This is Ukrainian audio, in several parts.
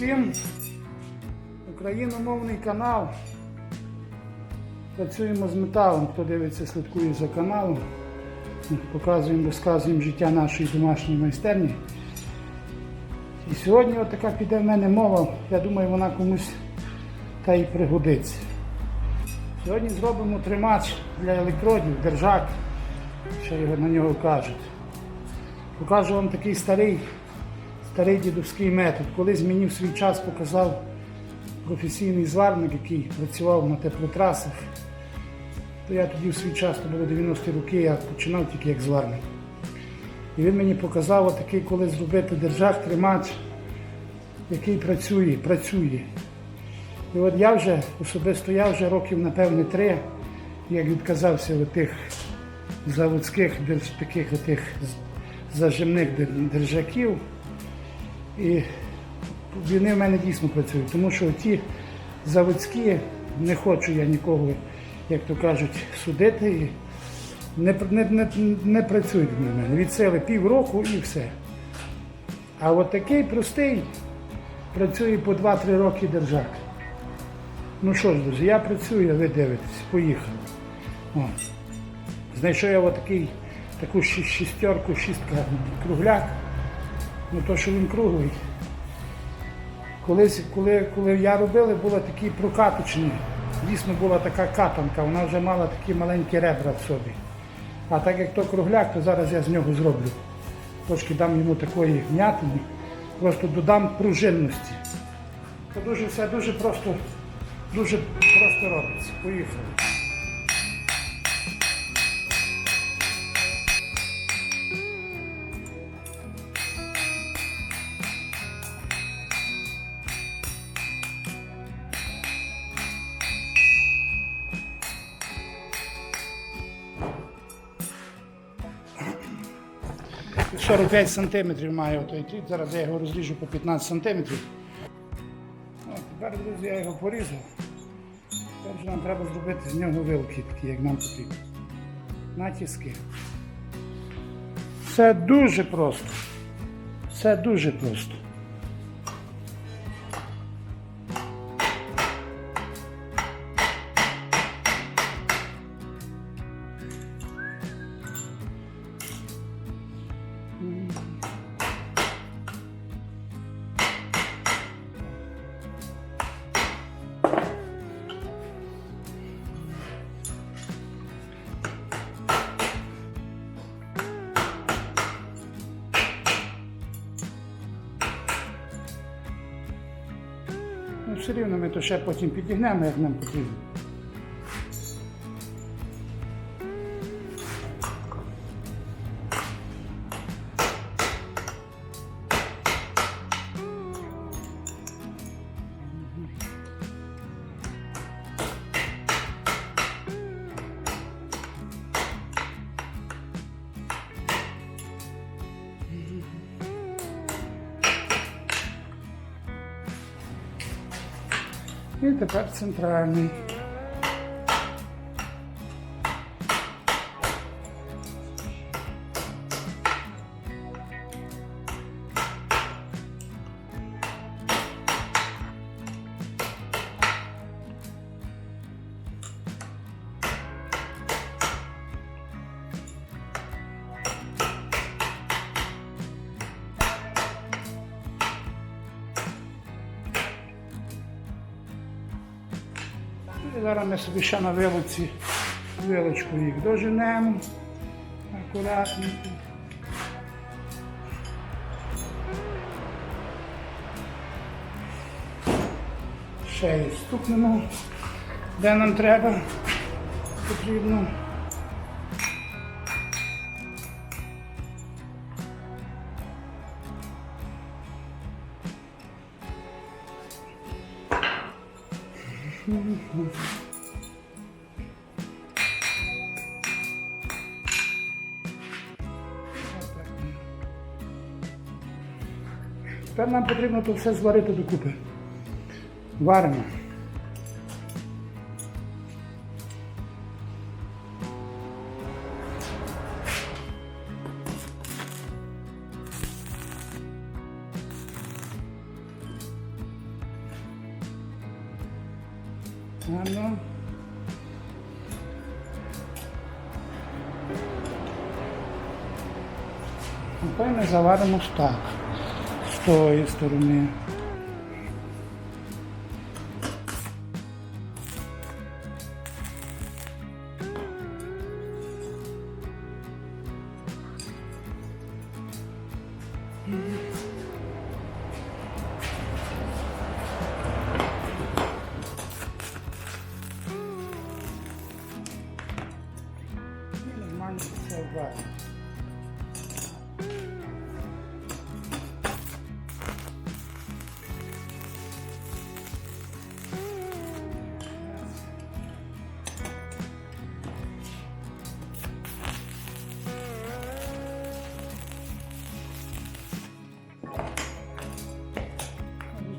всім. Україномовний канал. Працюємо з металом, хто дивиться, слідкує за каналом. Показуємо, розказуємо життя нашої домашньої майстерні. І сьогодні така піде в мене мова, я думаю, вона комусь та й пригодиться. Сьогодні зробимо тримач для електродів, держак, що його на нього кажуть. Покажу вам такий старий, старий дідовський метод. Колись мені в свій час показав професійний зварник, який працював на теплотрасах. То я тоді в свій час, то було 90-ті роки, я починав тільки як зварник. І він мені показав отакий, коли зробити держак, тримач, який працює, працює. І от я вже особисто я вже років, напевне, три, як відказався від тих заводських таких отих зажимних держаків. І вони в мене дійсно працюють, тому що ті заводські не хочу я нікого, як то кажуть, судити. І не, не, не, не працюють в мене. Від сили півроку і все. А от такий простий працює по 2-3 роки держак. Ну що ж, друзі, я працюю, а ви дивитесь, поїхали. Знайшов я отакий, таку ші- шістерку, шістка кругляк. Ну то, що він круглий. Колись, коли, коли я робили, були такі прокаточні. Дійсно була така катанка, вона вже мала такі маленькі ребра в собі. А так як то кругляк, то зараз я з нього зроблю. Трошки дам йому такої м'ятини, просто додам пружинності. Це дуже все дуже просто, дуже просто робиться. Поїхали. Тут 45 сантиметрів має той тріт. Зараз я його розріжу по 15 сантиметрів. Тепер, друзі, я його порізав. Тепер нам треба зробити з нього вилки, такі, як нам потрібно. Натіски. Все дуже просто. Все дуже просто. Все рівно ми то ще потім підігнемо, як нам потрібно. І тепер центральний. Зараз ми собі ще на вилиці вилочку їх доженемо. Акуратненько. Ще і стукнемо, де нам треба, потрібно. Тепер нам потрібно тут все зварити докупи. Варимо. Гарно. Тепер ми заваримо так. З тої сторони.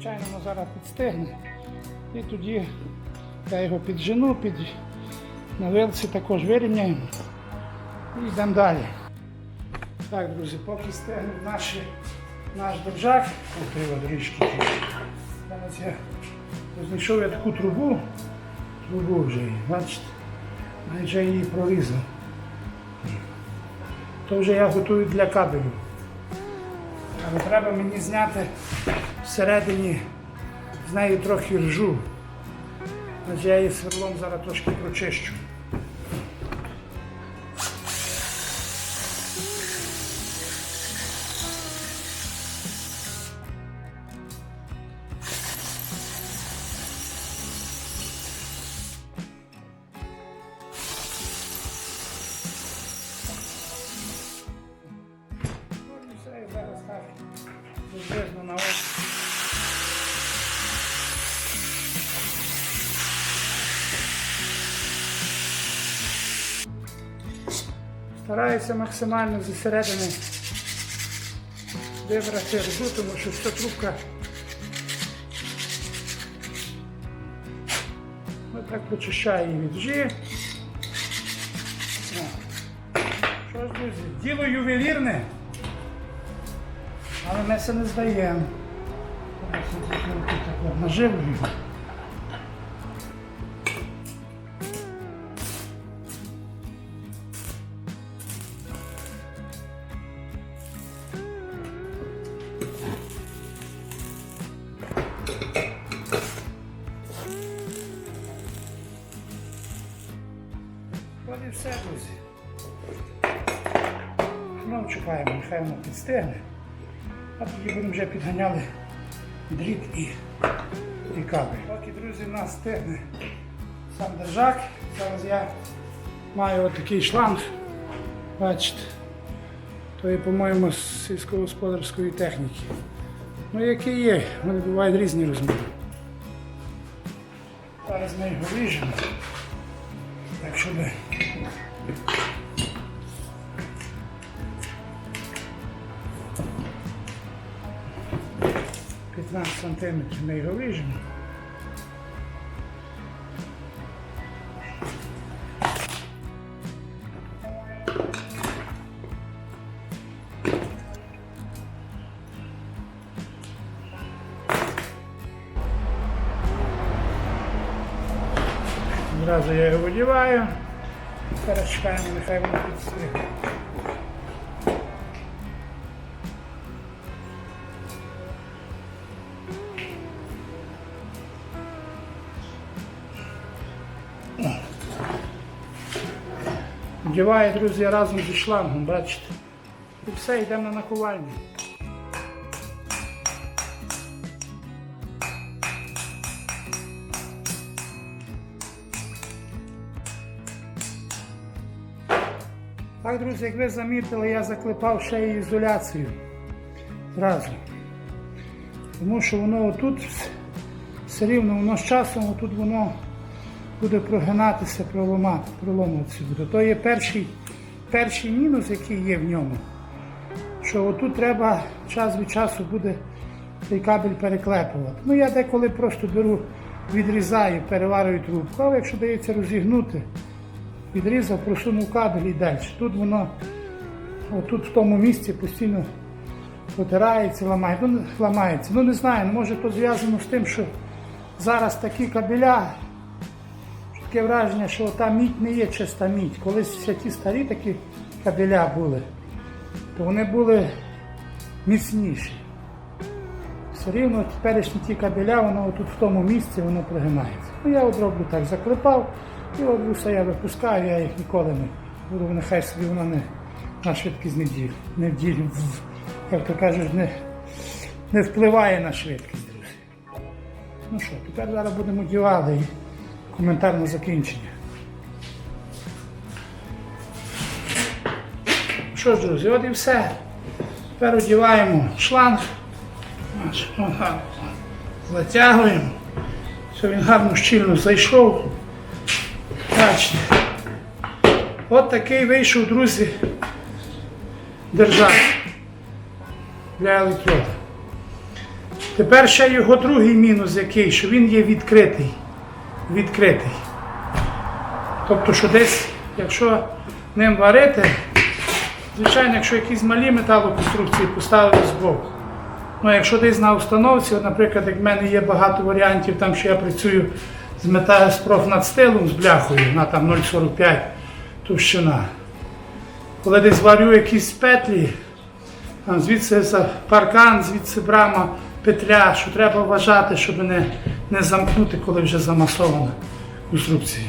Звичайно, воно зараз підстигне. І тоді я його піджену, під на вилці також вирівняємо і йдемо далі. Так, друзі, поки стигнув наші, наш держак, доріжки. Зараз я знайшов я таку трубу, трубу вже її, бачите, навіть її прорізав. То вже я готую для кабелю. Але треба мені зняти всередині з нею трохи ржу. Значить я її сверлом зараз трошки прочищу. Приблизно на ось. Стараюся максимально зі середини вибрати рду, тому що ця трубка ось так прочищає її від жі. Що ж, друзі, діло ювелірне, але ми це не здаємо. І все, друзі. Ну, чекаємо, нехай воно підстигне. А тоді будемо вже підганяли дріт і, і кабель. Поки, друзі, в нас стигне сам держак. Зараз я маю отакий шланг. Бачите. То є, по-моєму, з сільськогосподарської техніки. Ну, який є, вони бувають різні розміри. Зараз ми його ріжемо. Так, щоб 15 сантиметрів ми його ріжемо. Зразу я його видіваю. Зараз чекаємо, нехай воно підстигне. Вдіваю, друзі, разом зі шлангом, бачите. І все, йдемо на накувальню. Так, друзі, як ви замітили, я заклепав ще й ізоляцію зразу. Тому що воно отут все рівно, воно з часом отут воно буде прогинатися, проломати, проломуватися буде. То є перший, перший мінус, який є в ньому. Що отут треба час від часу буде цей кабель переклепувати. Ну я деколи просто беру, відрізаю, переварюю трубку, але якщо дається розігнути, відрізав, просунув кабель і далі. Тут воно, отут в тому місці постійно потирається, ламається. Ну, ламається. Ну не знаю, ну, може то зв'язано з тим, що зараз такі кабеля таке враження, що та мідь не є чиста мідь. Колись всі ті старі такі кабеля були, то вони були міцніші. Все рівно теперішні ті кабеля, воно тут в тому місці воно прогинається. Ну я от роблю так, заклепав, і от вуса я випускаю, я їх ніколи не буду, нехай собі воно не на швидкість не діль, не вділь, як то кажуть, не, не впливає на швидкість, друзі. Ну що, тепер зараз будемо дівати коментар на закінчення. Що ж, друзі, от і все. Тепер одіваємо шланг. Затягуємо, щоб він гарно щільно зайшов. Бачите. От такий вийшов, друзі, держак для електрода. Тепер ще його другий мінус який, що він є відкритий. Відкритий. Тобто, що десь, якщо ним варити, звичайно, якщо якісь малі металоконструкції поставити збоку. Ну, якщо десь на установці, наприклад, як в мене є багато варіантів, там що я працюю з мета з профнадстилом, з бляхою на там 0,45 товщина. Коли десь варю якісь петлі, там, звідси паркан, звідси брама, петля, що треба вважати, щоб не, не замкнути, коли вже замасована конструкція.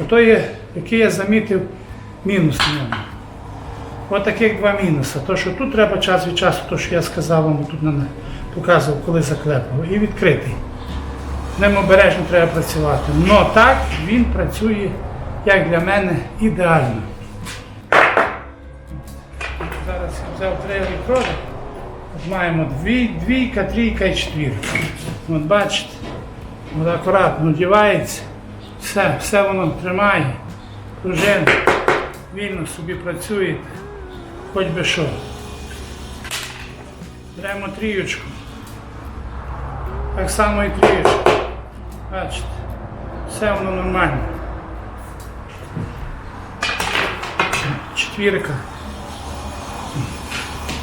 Ото є, який я замітив мінус в ньому. Ось таких два мінуси. То, що тут треба час від часу, то, що я сказав вам, тут на- показував, коли заклепав, і відкритий. Ним обережно треба працювати. Но так він працює, як для мене, ідеально. Зараз я взяв три електроди. Маємо дві, двійка, трійка і четвірка. От бачите, от акуратно одівається, все, все воно тримає, пружина, вільно собі працюєте, хоч би що. Беремо трієчку. Так само і трієчку. Бачите, все воно нормально. Четвірка.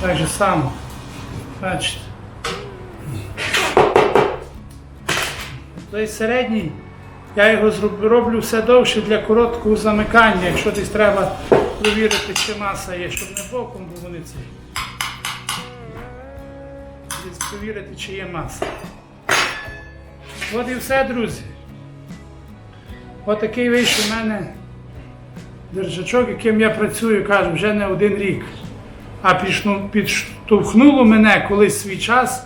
Так же само. Бачите. Той середній, я його роблю все довше для короткого замикання, якщо десь треба провірити, чи маса є, щоб не боком, бо вони цей. Десь провірити, чи є маса. От і все, друзі. От такий вийшов у мене держачок, яким я працюю, кажу, вже не один рік. А підштовхнуло мене колись свій час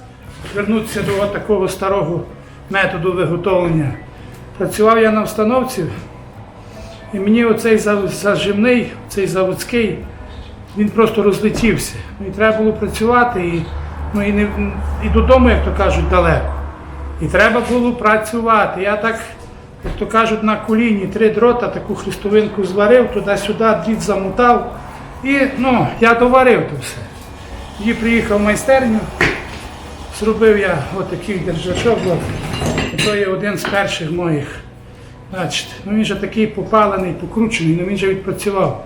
вернутися до такого старого методу виготовлення. Працював я на установці, і мені оцей зажимний, цей заводський, він просто розлетівся. Ну, І треба було працювати, і, ну, і, не, і додому, як то кажуть, далеко. І треба було працювати. Я так, як то кажуть, на коліні три дрота, таку хрестовинку зварив, туди-сюди, дріт замотав. І ну, я доварив то все. Тоді приїхав в майстерню, зробив я отакий держачок. То є один з перших моїх. Бачите, ну він же такий попалений, покручений, ну він же відпрацював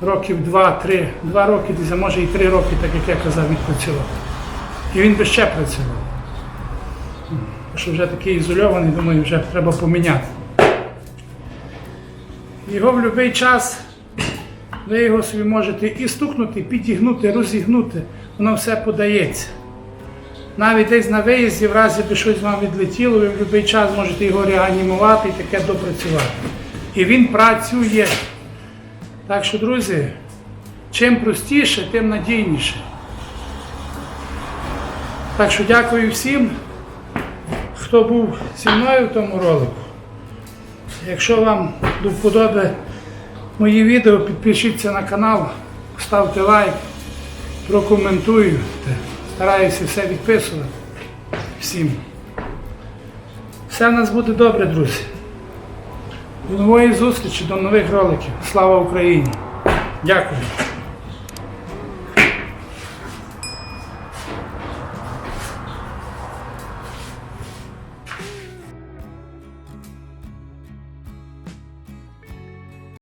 років два-три, два роки, десь, може і три роки, так як я казав, відпрацював. І він би ще працював. Що вже такий ізольований, думаю, вже треба поміняти. Його в будь-який час ви його собі можете і стукнути, підігнути, розігнути, воно все подається. Навіть десь на виїзді, в разі би щось вам відлетіло, ви в будь-який час можете його реанімувати і таке допрацювати. І він працює. Так що, друзі, чим простіше, тим надійніше. Так що дякую всім, хто був зі мною в тому ролику. Якщо вам до вподоби мої відео, підпишіться на канал, ставте лайк, прокоментуйте. Стараюся все відписувати всім. Все в нас буде добре, друзі. До нової зустрічі, до нових роликів. Слава Україні! Дякую.